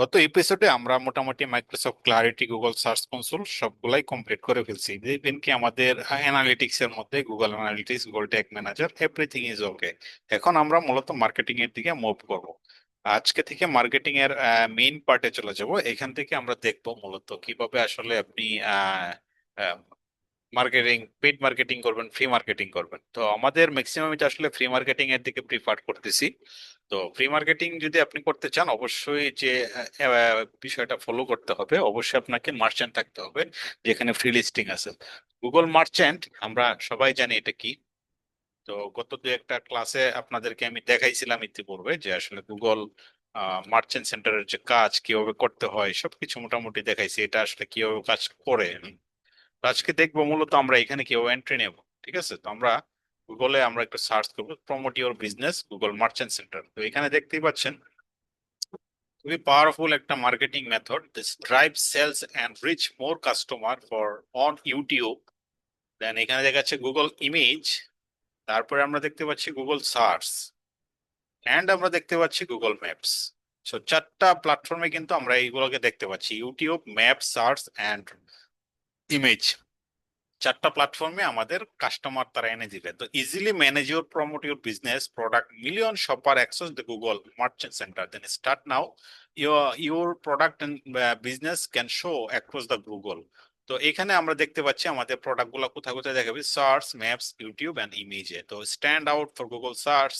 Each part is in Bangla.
গত এপিসোডে আমরা মোটামুটি Microsoft clarity Google search console সবগুলাই কমপ্লিট করে ফেলছি। ইভেন কি আমাদের অ্যানালিটিক্স এর মধ্যে Google analytics Google tag manager everything is okay এখন আমরা মূলত মার্কেটিং এর দিকে মুভ করব। আজকে থেকে মার্কেটিং এর মেইন পার্টে চলে যাব। এখান থেকে আমরা দেখব মূলত কীভাবে আসলে আপনি মার্কেটিং পেড মার্কেটিং করবেন ফ্রি মার্কেটিং করবেন। তো আমাদের ম্যাক্সিমাম এটা আসলে ফ্রি মার্কেটিং এর দিকে প্রিফার করতেছি। তো ফ্রি মার্কেটিং যদি আপনি করতে চান, অবশ্যই যে বিষয়টা ফলো করতে হবে। অবশ্যই আপনাকে মার্চেন্ট থাকতে হবে, যেখানে ফ্রি লিস্টিং আছে। গুগল মার্চেন্ট আমরা সবাই জানি এটা কি। তো গত দু একটা ক্লাসে আপনাদেরকে আমি দেখাইছিলাম ইতিপূর্বে যে আসলে গুগল মার্চেন্ট সেন্টারের যে কাজ, কীভাবে করতে হয়, সবকিছু মোটামুটি দেখাইছি। এটা আসলে কীভাবে কাজ করে। আজকে দেখব মূলত আমরা এখানে কেউ এন্ট্রি নেব, ঠিক আছে? তো আমরা গুগলে আমরা একটু সার্চ করব promote your business Google merchant center তো এখানে দেখতেই পাচ্ছেন, খুবই পাওয়ারফুল একটা marketing method this drive sales and reach more customer for on YouTube then এখানে দেখাচ্ছে গুগল ইমেজ তারপরে আমরা দেখতে পাচ্ছি গুগল সার্চ অ্যান্ড আমরা দেখতে পাচ্ছি গুগল ম্যাপস সো চারটা প্ল্যাটফর্মে কিন্তু আমরা এইগুলোকে দেখতে পাচ্ছি YouTube map search and image চারটা প্ল্যাটফর্মে আমাদের কাস্টমার তারা এনে দিবে। তো easily manage your promote your business product million shopper access the Google merchant center then start now your your product business can show across the Google তো এখানে আমরা দেখতে পাচ্ছি আমাদের প্রোডাক্টগুলো কোথায় কোথায় দেখাবে? সার্চ ম্যাপস ইউটিউব অ্যান্ড ইমেজে তো stand out for Google search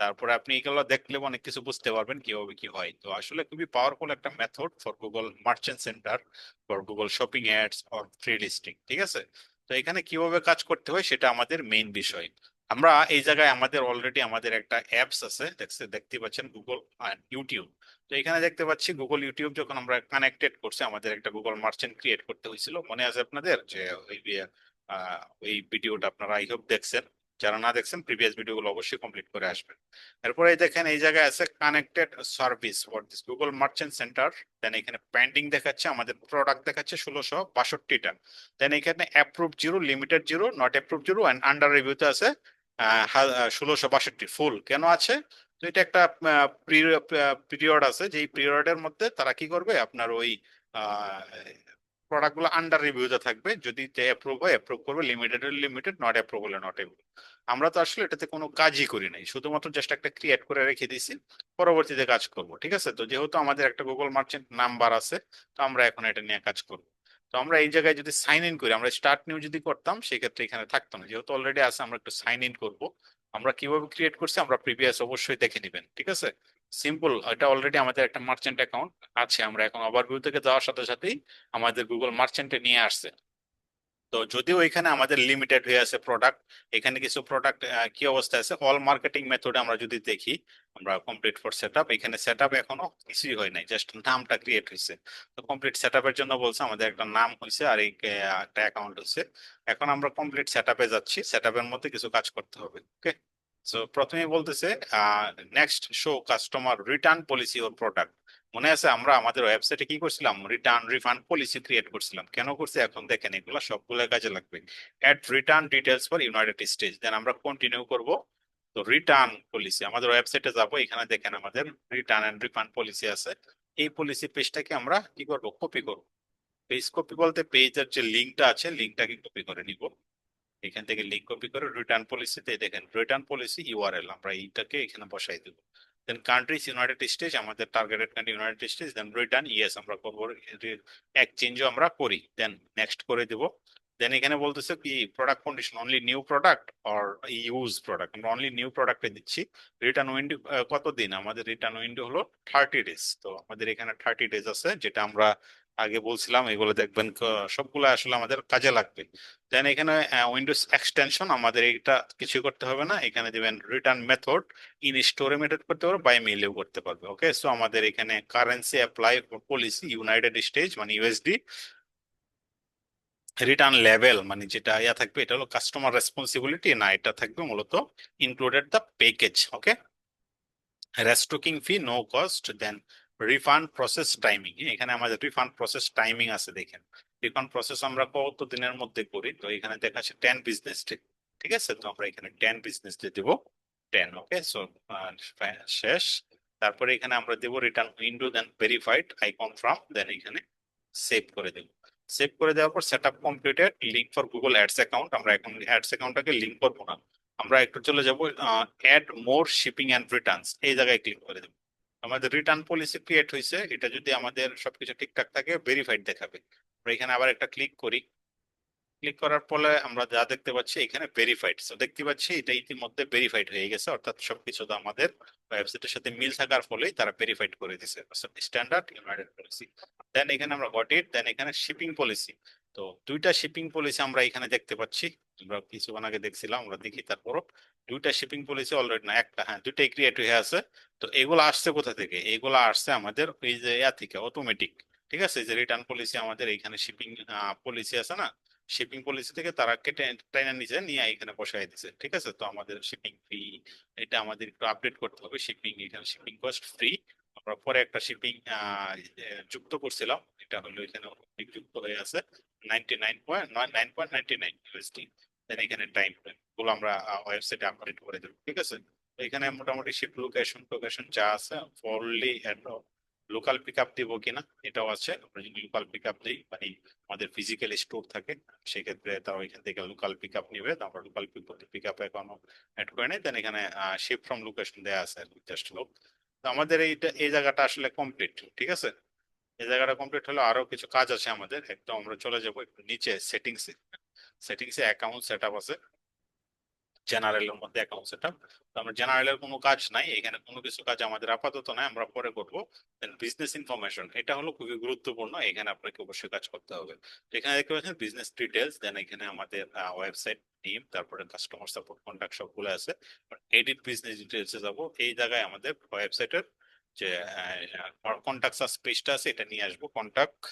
তারপরে আপনি এগুলো দেখলে অনেক কিছু বুঝতে পারবেন কীভাবে কি হয়। তো আসলে খুবই পাওয়ারফুল একটা method for Google merchant center for Google shopping ads or free listing ঠিক আছে? তো এখানে কীভাবে কাজ করতে হয় সেটা আমাদের মেইন বিষয়। আমরা এই জায়গায় আমাদের অলরেডি আমাদের একটা অ্যাপস আছে, দেখছে দেখতে পাচ্ছেন গুগল ইউটিউব তো এখানে দেখতে পাচ্ছি গুগল ইউটিউব যখন আমরা কানেক্টেড করছি, আমাদের একটা গুগল মার্চেন্ট ক্রিয়েট করতে হয়েছিল। মনে আছে আপনাদের? যে ওই ভিডিওটা আপনারা আই হোপ দেখছেন। যারা না দেখছেন প্রিভিয়াস ভিডিওগুলো অবশ্যই কমপ্লিট করে আসবেন। এরপরে দেখেন, এই জায়গায় আছে connected service for this Google merchant centre then এখানে পেন্ডিং দেখাচ্ছে, আমাদের প্রোডাক্ট দেখাচ্ছে ষোলোশো বাষট্টিটা। দেন এখানে approve zero limited zero not approve zero and under রিভিউতে আছে ষোলোশো বাষট্টি ফুল কেন আছে? তো এটা একটা পিরিয়ড আছে যে পিরিয়ডের মধ্যে তারা কি করবে? আপনার ওই প্রোডাক্টগুলো আন্ডার রিভিউতে থাকবে। যদি অ্যাপ্রুভ হয় অ্যাপ্রুভ করবে। লিমিটেড লিমিটেড নট অ্যাপ্রুভ হলে নট অ্যাপ্রুভ আমরা তো আসলে এটাতে কোনো কাজই করি নাই। শুধুমাত্র জাস্ট একটা ক্রিয়েট করে রেখে দিয়েছি। পরবর্তীতে কাজ করব, ঠিক আছে? তো যেহেতু আমাদের একটা গুগল মার্চেন্ট নাম্বার আছে, তো আমরা এখন এটা নিয়ে কাজ করব। তো আমরা এই জায়গায় যদি সাইন ইন করি, আমরা স্টার্ট নিউ যদি করতাম, সেক্ষেত্রে এখানে থাকতো না। যেহেতু অলরেডি আছে, আমরা একটু সাইন ইন করব। আমরা কীভাবে ক্রিয়েট করছি, আমরা প্রিভিয়াস অবশ্যই দেখে নেবেন, ঠিক আছে? সিম্পল এটা অলরেডি আমাদের একটা মার্চেন্ট অ্যাকাউন্ট আছে, আমরা এখন ওভারভিউ থেকে যাওয়ার সাথে সাথেই আমাদের গুগল মার্চেন্টে নিয়ে আসছে। তো যদিও এখানে আমাদের লিমিটেড হয়ে আছে প্রোডাক্ট এখানে কিছু প্রোডাক্ট কি অবস্থা আছে? অল মার্কেটিং মেথডে আমরা যদি দেখি, আমরা কমপ্লিট ফর সেট এখানে সেট এখনও কিছুই হয় নাই জাস্ট নামটা ক্রিয়েট হয়েছে। তো কমপ্লিট সেট জন্য বলছে, আমাদের একটা নাম হয়েছে আর এই একটা অ্যাকাউন্ট হয়েছে। এখন আমরা কমপ্লিট সেট যাচ্ছি সেট মধ্যে কিছু কাজ করতে হবে ওকে সো প্রথমেই বলতেছে next show customer return policy ওর প্রোডাক্ট মনে আছে আমরা আমাদের ওয়েবসাইটে কি করছিলাম? রিটার্ন রিফান্ড পলিসি ক্রিয়েট করছিলাম। কেন করছি? এখন দেখেন এগুলো সবগুলো কাজে লাগবে। Add return details for United States then আমরা কন্টিনিউ করব। তো রিটার্ন পলিসি আমাদের ওয়েবসাইটে যাব। এখানে দেখেন আমাদের রিটার্ন এন্ড রিফান্ড পলিসি আছে। এই পলিসি পেজটাকে আমরা কি করব? কপি করব। পেজ কপি বলতে পেজের যে লিঙ্কটা আছে লিঙ্কটাকে কপি করে নিব। এখান থেকে লিঙ্ক কপি করে রিটার্ন পলিসিতে দেখেন রিটার্ন পলিসি ইউআরএল আমরা এইটাকে এখানে বসাই দেবো। দেন কান্ট্রিজ ইউনাইটেড স্টেটস আমাদের targeted country United States then return yes আমরা করব এক্সচেঞ্জও আমরা করি। দেন নেক্সট করে দেব। দেন এখানে বলতেছে কি product condition only new product or use product আমরা অনলি নিউ প্রোডাক্টে দিচ্ছি। রিটার্ন উইন্ডো কত দিন আমাদের রিটার্ন উইন্ডো হলো থার্টি ডেজ তো আমাদের এখানে থার্টি ডেজ আছে, যেটা আমরা আগে বলছিলাম এগুলো দেখবেন সবগুলো আসলে আমাদের কাজে লাগবে। দেন এখানে উইন্ডোজ এক্সটেনশন আমাদের এটা কিছু করতে হবে না। এখানে দিবেন রিটার্ন মেথড ইন স্টোরে মেথড করতে পারবে বাই মেইলেও করতে পারবে ওকে সো আমাদের এখানে currency apply policy United States মানে ইউএসডি রিটার্ন লেভেল মানে যেটা ইয়া থাকবে এটা হলো কাস্টমার রেসপন্সিবিলিটি না এটা থাকবে মূলত included the package okay restocking fee no cost then refund process timing এখানে আমাদের রিফান্ড প্রসেস টাইমিং আছে, দেখেন। রিফান্ড প্রসেস আমরা কত দিনের মধ্যে করি? তো এখানে দেখা যাচ্ছে টেন বিজনেস ডে ঠিক আছে? তো আমরা এখানে টেন বিজনেস ডে দিব। টেন ওকে সো শেষ। তারপরে এখানে আমরা দেবো return window then verified I confirm then এখানে সেভ করে দেবো। সেভ করে দেওয়ার পর set up completed link for Google ads account আমরা এখন অ্যাডস অ্যাকাউন্টটাকে লিঙ্ক করব না। আমরা একটু চলে যাব add more shipping and returns এই জায়গায় ক্লিক করে দেবো। আমাদের রিটার্ন পলিসি ক্রিয়েট হয়েছে এটা যদি আমাদের সবকিছু ঠিকঠাক থাকে ভেরিফাইড দেখাবে। আমরা এখানে আবার একটা ক্লিক করি। ক্লিক করার ফলে আমরা যা দেখতে পাচ্ছি, এখানে ভেরিফাইড দেখতে পাচ্ছি এটা ইতিমধ্যে ভেরিফাইড হয়ে গেছে, অর্থাৎ সবকিছু তো আমাদের ওয়েবসাইটের সাথে মিল থাকার ফলেই তারা ভেরিফাইড করে দিছে। স্ট্যান্ডার্ড ইউনাইটেড পলিসি দেন এখানে আমরা গট ইট দেন এখানে শিপিং পলিসি তো, দুইটা শিপিং পলিসি আমরা এখানে দেখতে পাচ্ছি। আমরা কিছুক্ষণ আগে দেখছিলাম, আমরা দেখি তারপরও দুইটা শিপিং পলিসি অলরেডি না, একটা হ্যাঁ দুইটাই ক্রিয়েট হয়ে আছে। তো এগুলো আসছে কোথা থেকে? এগুলো আসছে আমাদের এই যে ইয়া থেকে অটোমেটিক ঠিক আছে? যে রিটার্ন পলিসি আমাদের শিপিং পলিসি আছে না? শিপিং পলিসি থেকে তারা কেটে নিচে নিয়ে এখানে বসাই দিছে, ঠিক আছে? তো আমাদের শিপিং ফি এটা আমাদের একটু আপডেট করতে হবে শিপিং এখানে শিপিং কস্ট ফ্রি আমরা পরে একটা শিপিং যুক্ত করছিলাম, এটা হলো এখানে যুক্ত হয়ে আছে ninety nine point nine point ninety nine USD এখানে টাইমগুলো আমরা ওয়েবসাইটে আপডেট করে দেবো, ঠিক আছে? এখানে মোটামুটি শিপ লোকেশন টোকেশন যা আছে ফরলি লোকাল পিক আপ কিনা, এটাও আছে। আমরা যদি লোকাল পিক আপ দিই মানে আমাদের ফিজিক্যাল স্টোর থাকে, সেক্ষেত্রে থেকে লোকাল পিক আপ নিবে লোকাল পিক আপ এখনও অ্যাড করে নেই। দেন এখানে শিপ ফ্রম লোকেশন দেওয়া আছে জাস্ট লোক তো আমাদের এইটা, এই জায়গাটা আসলে কমপ্লিট ঠিক আছে? এই জায়গাটা কমপ্লিট হলে আরও কিছু কাজ আছে আমাদের, একদম আমরা চলে যাব একটু নিচে সেটিংসে সেটিংসে অ্যাকাউন্ট সেট আপ আছে। জেনারেলের মধ্যে অ্যাকাউন্ট সেট আপ তো আমরা জেনারেলের কোনো কাজ নাই, এখানে কোনো কিছু কাজ আমাদের আপাতত নাই, আমরা পরে করব। দেন বিজনেস ইনফরমেশন এটা হলো খুবই গুরুত্বপূর্ণ, এখানে আপনাকে অবশ্যই কাজ করতে হবে। এখানে দেখতে পাচ্ছেন বিজনেস ডিটেলস দেন এখানে আমাদের ওয়েবসাইট নেম তারপরে কাস্টমার সাপোর্ট কন্ট্যাক্ট সবগুলো আছে। এডিট বিজনেস ডিটেলসে যাব, এই জায়গায় আমাদের ওয়েবসাইটের যে কন্ট্যাক্ট স্পেসটা আছে, এটা নিয়ে আসব। কন্ট্যাক্ট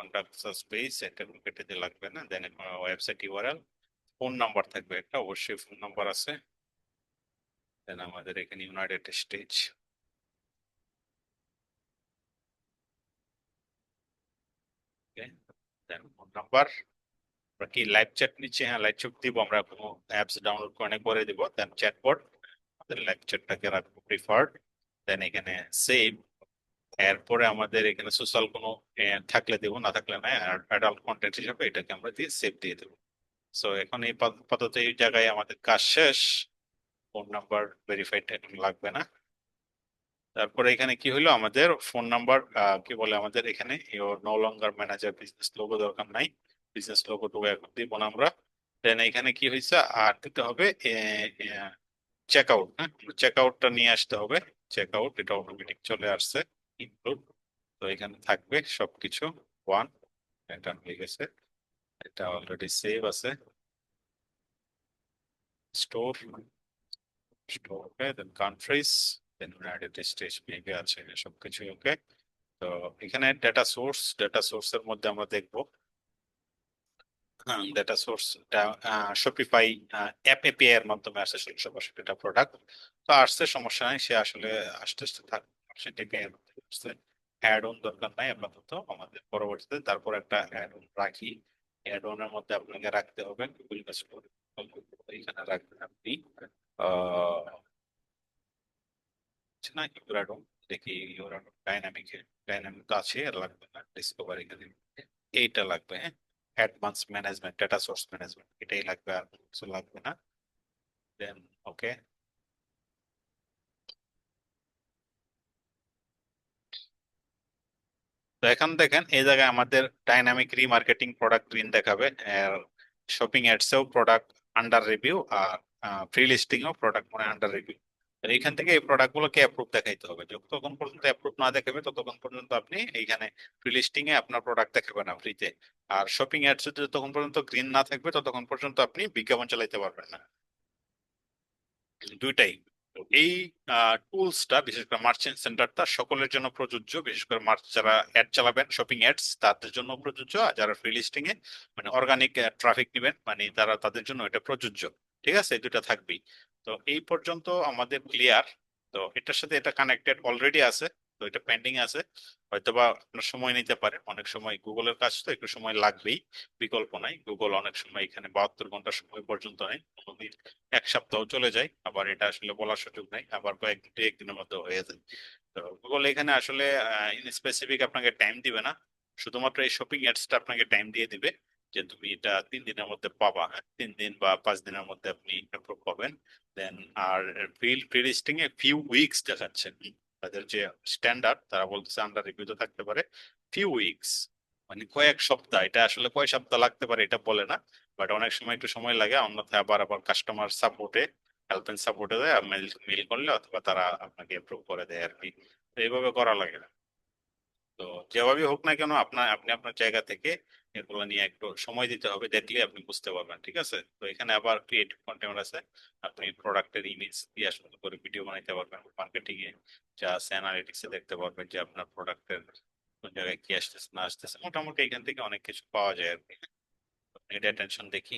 কন্ট্যাক্ট স্পেস এটা কেটে দিয়ে লাগবে না then website URL phone number থাকবে একটা অবশ্যই ফোন নাম্বার আছে দেন আমাদের এখানে United States then phone number আমরা কি লাইভ চ্যাট নিচ্ছি হ্যাঁ লাইভ চ্যাট দিব আমরা কোনো অ্যাপস ডাউনলোড করে করে দিব দেন চ্যাটবট আমাদের লাইভ চ্যাটটাকে রাখব প্রিফার্ড দেন এখানে সেভ এরপরে আমাদের এখানে সোশ্যাল কোনো থাকলে দেবো, না থাকলে না অ্যাডাল্ট কন্টেন্ট হিসাবে এটাকে আমরা দিয়ে সেভ দিয়ে দেবো। সো এখন এই পদ- আপাতত এই জায়গায় আমাদের কাজ শেষ। ফোন নাম্বার ভেরিফাইড এখন লাগবে না। তারপরে এখানে কি হলো? আমাদের ফোন নাম্বার কি বলে আমাদের এখানে? Your no longer manager business logo দরকার নাই। বিজনেস লোগো তো এখন দিব না আমরা। দেন এখানে কি হয়েছে? আর দিতে হবে চেক আউট হ্যাঁ? চেক আউটটা নিয়ে আসতে হবে। চেক আউট এটা অটোমেটিক চলে আসছে। ইনক্লুড তো এখানে থাকবে সবকিছু। ওয়ান এটা হয়ে গেছে। এটা অলরেডি সেভ আছে। Store store okay then countries then United States maybe আছে সবকিছু ওকে তো এখানে ডেটা সোর্স ডেটা সোর্সের মধ্যে আমরা দেখব। ডেটা সোর্সটা শপিফাই অ্যাপ এপিআই এর মাধ্যমে আসে সরাসরি এটা প্রোডাক্ট তো আসছে, সমস্যা নাই, সে আসলে আস্তে আস্তে থাক সে এপিআই এর মধ্যে আসছে অ্যাড অন দরকার নাই, আপাতত আমাদের পরবর্তীতে তারপর একটা অ্যাড অন রাখি। অ্যাড অনের মধ্যে আপনাকে রাখতে হবে গুগল স্টোর এখানে রাখবেন আপনি, আহ আছে না ইউরাডো দেখি ইউরাডো ডাইনামিক ডাইনামিক তো আছে, আর লাগবে না ডিসকভার এখানে। এইটা লাগবে হ্যাঁ? Advance management data source management এটাই লাগবে আর কিছু লাগবে না। দেন ওকে তো এখন দেখেন, এই জায়গায় আমাদের ডাইনামিক রিমার্কেটিং প্রোডাক্ট গ্রিন দেখাবে শপিং অ্যাডসেও প্রোডাক্ট আন্ডার রিভিউ আর ফ্রি লিস্টিংও প্রোডাক্ট মানে আন্ডার রিভিউ এইখান থেকে এই প্রোডাক্ট গুলোকে অ্যাপ্রুভ দেখাইতে হবে। যতক্ষণ পর্যন্ত অ্যাপ্রুভ না দেখাবে, ততক্ষণ পর্যন্ত আপনি এইখানে ফ্রি লিস্টিং এ আপনার প্রোডাক্ট দেখাবে না ফ্রিতে আর শপিং অ্যাডস যতক্ষণ পর্যন্ত গ্রিন না থাকবে, ততক্ষণ পর্যন্ত আপনি বিজ্ঞাপন চালাইতে পারবেন না। দুইটাই। এই টুলসটা বিশেষ করে মার্চেন্ট সেন্টারটা সকলের জন্য প্রযোজ্য। বিশেষ করে মার্চ যারা অ্যাড চালাবেন শপিং অ্যাডস তাদের জন্য প্রযোজ্য। আর যারা ফ্রি লিস্টিং এ মানে অর্গানিক ট্রাফিক নেবেন মানে তারা তাদের জন্য এটা প্রযোজ্য। ঠিক আছে? এই দুটা থাকবেই। তো এই পর্যন্ত আমাদের ক্লিয়ার তো এটার সাথে এটা কানেক্টেড অলরেডি আছে। তো এটা পেন্ডিং আছে। হয়তোবা আপনার সময় নিতে পারে। অনেক সময় গুগলের কাজ তো একটু সময় লাগবেই, বিকল্প নাই। গুগল অনেক সময় এখানে বাহাত্তর ঘণ্টা সময় পর্যন্ত নেয়, কোনোদিন এক সপ্তাহ চলে যায়, আবার এটা আসলে বলার সুযোগ নাই, আবার কয়েক দুই একদিনের মধ্যে হয়ে যায়। তো গুগল এখানে আসলে স্পেসিফিক আপনাকে টাইম দিবে না। শুধুমাত্র এই শপিং অ্যাডসটা আপনাকে টাইম দিয়ে দিবে যে তুমি এটা তিন দিনের মধ্যে পাবা। তিন দিন বা পাঁচ দিনের মধ্যে আপনি অ্যাপ্রুভ পাবেন। Then R field free a few weeks দেখাচ্ছে। তাদের যে স্ট্যান্ডার্ড তারা বলতেছে আন্ডার রিভিউতে থাকতে পারে ফিউ উইকস মানে কয়েক সপ্তাহ, এটা আসলে কয় সপ্তাহ লাগতে পারে এটা বলে না বাট অনেক সময় একটু সময় লাগে, অন্যথায় আবার আবার কাস্টমার সাপোর্টে হেল্প এন্ড সাপোর্টে দেয় মেল মেল করলে অথবা তারা আপনাকে অ্যাপ্রুভ করে দেয় আর কি। এইভাবে করা লাগে না। তো যেভাবেই হোক না কেন, আপনার, আপনি আপনার জায়গা থেকে এগুলো নিয়ে একটু সময় দিতে হবে, দেখলে আপনি বুঝতে পারবেন, ঠিক আছে? তো এখানে আবার ক্রিয়েটিভ কন্টেন্ট আছে। আপনি প্রোডাক্টের ইমেজ দিয়ে সুন্দর করে ভিডিও বানাইতে পারবেন মার্কেটিং এ যা অ্যানালিটিক্স এ দেখতে পারবেন যে আপনার প্রোডাক্টের কোন জায়গায় কি আসতেছে, না আসতেছে। মোটামুটি এখান থেকে অনেক কিছু পাওয়া যায় আর কি। এটা টেনশন দেখি।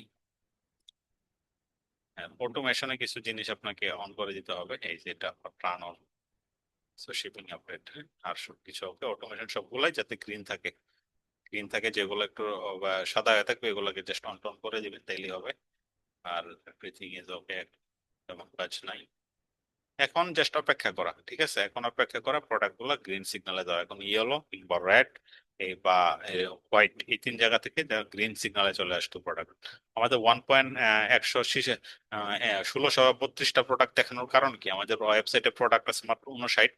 হ্যাঁ অটোমেশনে কিছু জিনিস আপনাকে অন করে দিতে হবে, এই যে এটা প্রাণ অন সো শিপিং আপডেট আর সব কিছু হবে অটোমেশন সবগুলাই যাতে গ্রিন থাকে। গ্রিন থাকে যেগুলো একটু সাদা হয়ে থাকবে, এগুলোকে জাস্ট অন টন করে দিবেন, তাইলেই হবে। আর এভরিথিং ইজ ওকে তেমন কাজ নাই। এখন জাস্ট অপেক্ষা করা, ঠিক আছে? এখন অপেক্ষা করা প্রোডাক্টগুলো গ্রিন সিগনালে দেওয়া এখন ইয়েলো কিংবা রেড বা হোয়াইট এই তিন জায়গা থেকে গ্রিন সিগনালে চলে আসতো প্রোডাক্ট আমাদের ওয়ান পয়েন্ট একশো ষোলোশো বত্রিশটা প্রোডাক্ট দেখানোর কারণ কি? আমাদের ওয়েবসাইটে প্রোডাক্ট আছে মাত্র উনষাট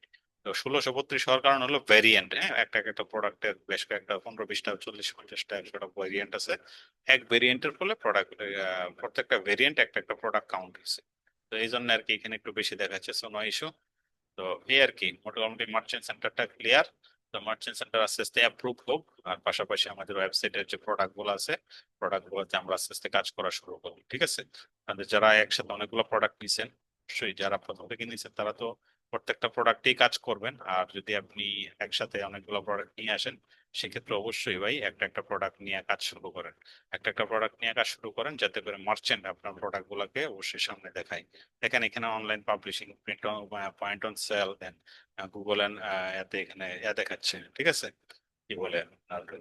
ষোলোশো বত্রিশ হওয়ার কারণ হলো ভ্যারিয়েন্ট হ্যাঁ? একটা একটা প্রোডাক্টের বেশ কয়েকটা পনেরো বিশটা, চল্লিশ পঞ্চাশটা একশোটা ভ্যারিয়েন্ট আছে। এক ভ্যারিয়েন্টের ফলে প্রোডাক্ট প্রত্যেকটা ভ্যারিয়েন্ট একটা একটা প্রোডাক্ট কাউন্ট হয়েছে। তো এই জন্য আর কি এখানে একটু বেশি দেখাচ্ছে সো ইস্যু তো এই আর কি, মোটামুটি মার্চেন্ট সেন্টারটা ক্লিয়ার তো মার্চেন্ট সেন্টার আস্তে আস্তে অ্যাপ্রুভ হোক। আর পাশাপাশি আমাদের ওয়েবসাইটের যে প্রোডাক্টগুলো আছে প্রোডাক্ট গুলোতে আমরা আস্তে আস্তে কাজ করা শুরু করব, ঠিক আছে? যারা একসাথে অনেকগুলো প্রোডাক্ট নিছেন, অবশ্যই যারা প্রথম থেকে নিছেন, তারা তো প্রত্যেকটা প্রোডাক্টেই কাজ করবেন। আর যদি আপনি একসাথে অনেকগুলো প্রোডাক্ট নিয়ে আসেন, সেক্ষেত্রে অবশ্যই ভাই একটা একটা প্রোডাক্ট নিয়ে কাজ শুরু করেন। একটা একটা প্রোডাক্ট নিয়ে কাজ শুরু করেন, যাতে করে মার্চেন্ট আপনার প্রোডাক্ট গুলাকে অবশ্যই সামনে দেখায়। দেখেন, এখানে online publishing print point on sale then Google এতে এখানে ইয়া দেখাচ্ছে, ঠিক আছে? কি বলে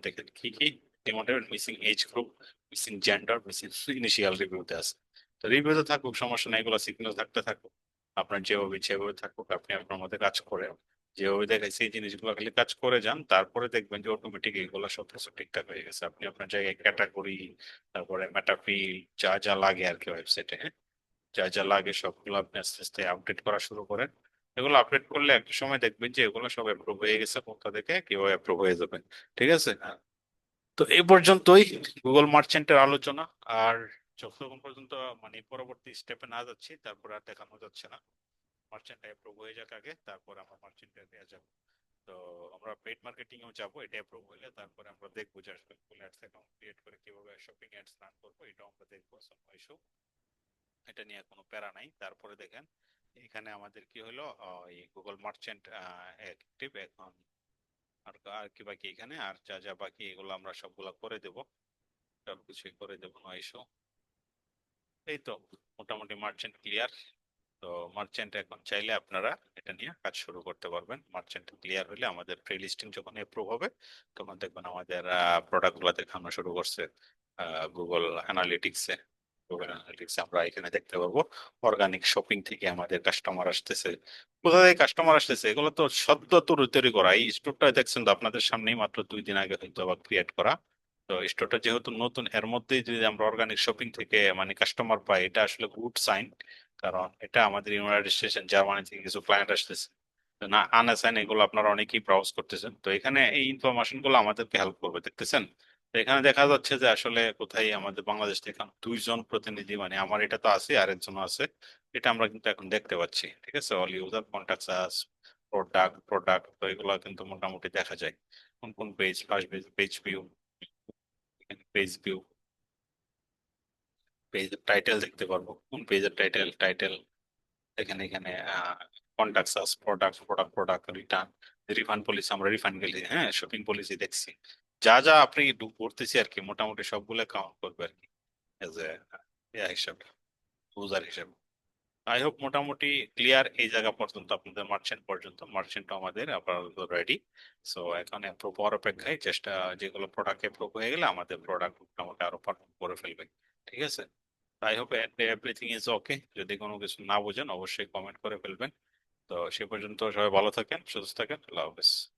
দেখেন, কি কি? Demotivate missing age group missing gender missing initial রিভিউতে আছে। তো রিভিউতে থাকুক, সমস্যা নেই, এগুলো সিগন্যাল থাকতে থাকুক। আপনার যেভাবে যেভাবে থাকুক, আপনি আপনার মধ্যে কাজ করে যেভাবে দেখাইছে এই জিনিসগুলো খালি কাজ করে যান, তারপরে দেখবেন যে অটোমেটিক এগুলো সব কিছু ঠিকঠাক হয়ে গেছে। আপনি আপনার জায়গায় ক্যাটাগরি তারপরে মেটাফিল যা যা লাগে আর কি ওয়েবসাইটে হ্যাঁ? যা যা লাগে সবগুলো আপনি আস্তে আস্তে আপডেট করা শুরু করেন। এগুলো আপডেট করলে একটা সময় দেখবেন যে এগুলো সব অ্যাপ্রুভ হয়ে গেছে কোথা থেকে, কীভাবে অ্যাপ্রুভ হয়ে যাবে, ঠিক আছে? তো এই পর্যন্তই গুগল মার্চেন্টের আলোচনা। আর যতক্ষণ পর্যন্ত মানে পরবর্তী স্টেপে না যাচ্ছি, তারপর আর দেখানো যাচ্ছে না। মার্চেন্ট অ্যাপ্রুভ হয়ে যাক আগে, তারপর আমরা মার্চেন্টে দেওয়া যাবে। তো আমরা পেড মার্কেটিং এও যাব, এটা অ্যাপ্রুভ হলে তারপরে আমরা দেখব যে আসলে ফুল অ্যাডস অ্যাকাউন্ট ক্রিয়েট করে কীভাবে শপিং অ্যাডস রান করব, এটাও আমরা দেখব ইস্যু এটা নিয়ে কোনো প্যারা নাই। তারপরে দেখেন, এখানে আমাদের কি হলো এই গুগল মার্চেন্ট অ্যাক্টিভ এখন আর আর কি বাকি এখানে? আর যা যা বাকি এগুলো আমরা সবগুলো করে দেব। সবকিছুই করে দেবো নো ইস্যু এই তো মোটামুটি মার্চেন্ট ক্লিয়ার তো মার্চেন্ট এখন চাইলে আপনারা এটা নিয়ে কাজ শুরু করতে পারবেন। মার্চেন্ট ক্লিয়ার হলে আমাদের প্রি লিস্টিং যখন অ্যাপ্রুভ হবে, তখন দেখবেন আমাদের প্রোডাক্টগুলো দেখানো শুরু করছে গুগল অ্যানালিটিক্সে গুগল অ্যানালিটিক্সে আমরা এখানে দেখতে পারব অর্গানিক শপিং থেকে আমাদের কাস্টমার আসতেছে। কোথা থেকে কাস্টমার আসতেছে? এগুলো তো সদ্য তৈরি করা। এই স্টোরটা দেখছেন তো আপনাদের সামনেই মাত্র দুই দিন আগে হয়তো আবার ক্রিয়েট করা। তো স্টোরটা যেহেতু নতুন, এর মধ্যেই যদি আমরা অর্গানিক শপিং থেকে মানে কাস্টমার পাই, এটা আসলে গুড সাইন কারণ এটা আমাদের ইউনাইটেড স্টেশন জার্মানি থেকে কিছু ক্লায়েন্ট আসতেছে। না এগুলো আপনারা অনেকেই ব্রাউজ করতেছেন। তো এখানে এই ইনফরমেশনগুলো আমাদেরকে হেল্প করবে, দেখতেছেন? এখানে দেখা যাচ্ছে যে আসলে কোথায় আমাদের বাংলাদেশ থেকে দুইজন প্রতিনিধি মানে আমার এটা তো আছে আরেকজন আছে, এটা আমরা কিন্তু এখন দেখতে পাচ্ছি, ঠিক আছে? All user contacts us product product তো এগুলো কিন্তু মোটামুটি দেখা যায়। কোন কোন page first page page view page view page title দেখতে পারব। কোন পেজের টাইটেল টাইটেল এখানে এখানে contacts us product product product return refund policy আমরা রিফান্ড গেলি হ্যাঁ শপিং পলিসি দেখছি। যা যা আপনি করতেছি আর কি, মোটামুটি সবগুলো কাউন্ট করবে আর কি এজ এ হিসাব ইউজার হিসাব। আই হোপ মোটামুটি ক্লিয়ার এই জায়গা পর্যন্ত, আপনাদের মার্চেন্ট পর্যন্ত। মার্চেন্ট আমাদের আপাতত রেডি সো এখন হওয়ার অপেক্ষায় চেষ্টা, যেগুলো প্রোডাক্ট অ্যাপ্রুভ হয়ে গেলে আমাদের প্রোডাক্ট মোটামুটি আরও পারফর্ম করে ফেলবে ঠিক আছে? I hope everything is okay যদি কোনো কিছু না বোঝেন, অবশ্যই কমেন্ট করে ফেলবেন। তো, সে পর্যন্ত সবাই ভালো থাকেন, সুস্থ থাকেন। আল্লাহ হাফেজ।